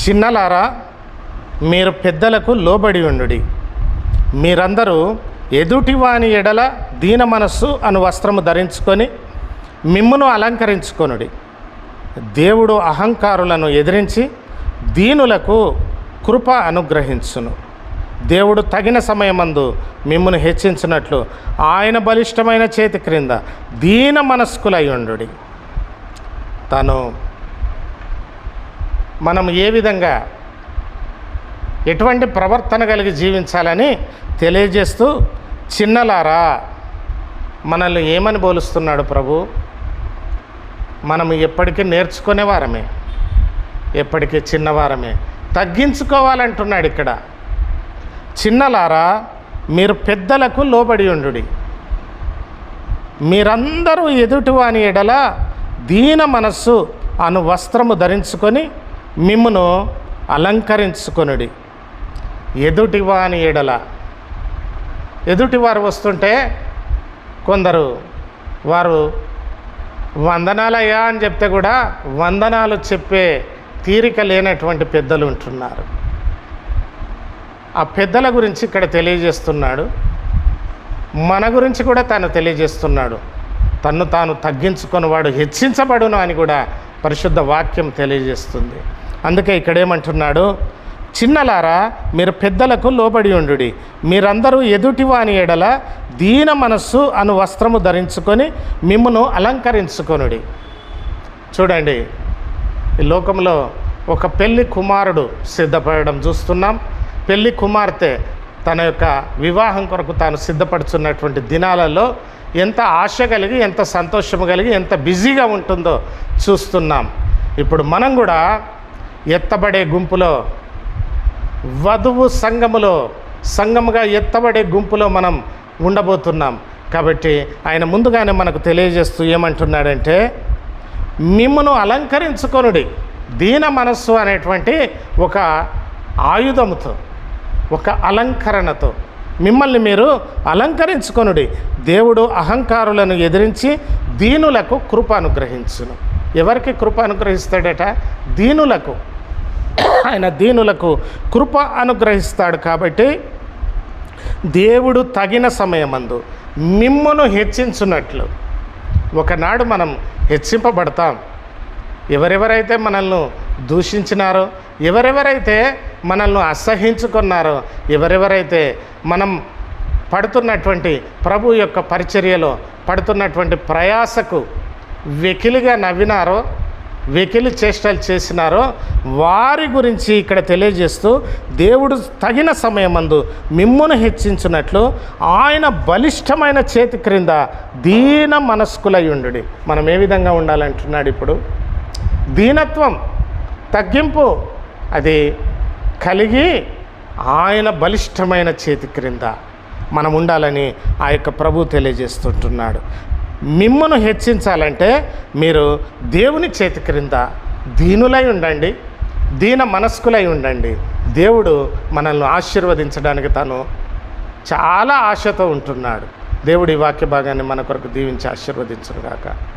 చిన్నలారా మీరు పెద్దలకు లోబడి ఉండుడి. మీరందరూ ఎదుటివాని ఎడల దీన మనస్సు అను వస్త్రము ధరించుకొని మిమ్మును అలంకరించుకొనుడి. దేవుడు అహంకారులను ఎదిరించి దీనులకు కృప అనుగ్రహించును. దేవుడు తగిన సమయమందు మిమ్మును హెచ్చించినట్లు ఆయన బలిష్టమైన చేతి క్రింద దీన మనస్కులై ఉండుడి. తను మనం ఏ విధంగా ఎటువంటి ప్రవర్తన కలిగి జీవించాలని తెలియజేస్తూ చిన్నలారా మనల్ని ఏమని పోలుస్తున్నాడు ప్రభు? మనం ఎప్పటికీ నేర్చుకునేవారమే ఎప్పటికీ చిన్నవారమే తగ్గించుకోవాలంటున్నాడు ఇక్కడ. చిన్నలారా మీరు పెద్దలకు లోబడి ఉండుడి. మీరందరూ ఎదుటివాని ఎడల దీన మనస్సు అను వస్త్రము ధరించుకొని మిమ్మును అలంకరించుకొనుడి. ఎదుటివాని ఎడల. ఎదుటివారు వస్తుంటే కొందరు వారు వందనాలయ్యా అని చెప్తే కూడా వందనాలు చెప్పే తీరిక లేనటువంటి పెద్దలు ఉంటున్నారు. ఆ పెద్దల గురించి ఇక్కడ తెలియజేస్తున్నాడు. మన గురించి కూడా తాను తెలియజేస్తున్నాడు. తన్ను తాను తగ్గించుకొని వాడు హెచ్చించబడును అని కూడా పరిశుద్ధ వాక్యం తెలియజేస్తుంది. అందుకే ఇక్కడేమంటున్నాడు చిన్నలారా మీరు పెద్దలకు లోబడి ఉండుడి. మీరందరూ ఎదుటివాని ఎడల దీన మనస్సు అను వస్త్రము ధరించుకొని మిమ్మును అలంకరించుకొనుడి. చూడండి ఈ లోకంలో ఒక పెళ్ళి కుమారుడు సిద్ధపడడం చూస్తున్నాం. పెళ్ళి కుమార్తె తన యొక్క వివాహం కొరకు తాను సిద్ధపడుతున్నటువంటి దినాలలో ఎంత ఆశ కలిగి ఎంత సంతోషం కలిగి ఎంత బిజీగా ఉంటుందో చూస్తున్నాం. ఇప్పుడు మనం కూడా ఎత్తబడే గుంపులో వధువు సంఘములో సంఘముగా ఎత్తబడే గుంపులో మనం ఉండబోతున్నాం. కాబట్టి ఆయన ముందుగానే మనకు తెలియజేస్తూ ఏమంటున్నాడంటే మిమ్మను అలంకరించుకొనుడి. దీన మనస్సు అనేటువంటి ఒక ఆయుధముతో ఒక అలంకరణతో మిమ్మల్ని మీరు అలంకరించుకొనుడి. దేవుడు అహంకారులను ఎదిరించి దీనులకు కృప అనుగ్రహించును. ఎవరికి కృప అనుగ్రహిస్తాడట? దీనులకు. ఆయన దీనులకు కృప అనుగ్రహిస్తాడు కాబట్టి దేవుడు తగిన సమయమందు మిమ్మును హెచ్చించున్నట్లు ఒకనాడు మనం హెచ్చింపబడతాం. ఎవరెవరైతే మనల్ని దూషించినారో ఎవరెవరైతే మనల్ని అసహించుకున్నారో ఎవరెవరైతే మనం పడుతున్నటువంటి ప్రభు యొక్క పరిచర్యలో పడుతున్నటువంటి ప్రయాసకు వెకిలిగా నవ్వినారో వెకిలి చేష్టలు చేసినారో వారి గురించి ఇక్కడ తెలియజేస్తూ దేవుడు తగిన సమయమందు మిమ్మును హెచ్చించినట్లు ఆయన బలిష్టమైన చేతి క్రింద దీన మనస్కులై మనం ఏ విధంగా ఉండాలంటున్నాడు ఇప్పుడు? దీనత్వం తగ్గింపు అది కలిగి ఆయన బలిష్టమైన చేతి క్రింద మనం ఉండాలని ఆ యొక్క ప్రభు తెలియజేస్తుంటున్నాడు. మిమ్మను హెచ్చించాలంటే మీరు దేవుని చేతి క్రింద దీనులై ఉండండి దీన మనస్కులై ఉండండి. దేవుడు మనల్ని ఆశీర్వదించడానికి తను చాలా ఆశతో ఉంటున్నాడు. దేవుడి వాక్య భాగాన్ని మన కొరకు దీవించి ఆశీర్వదించుగాక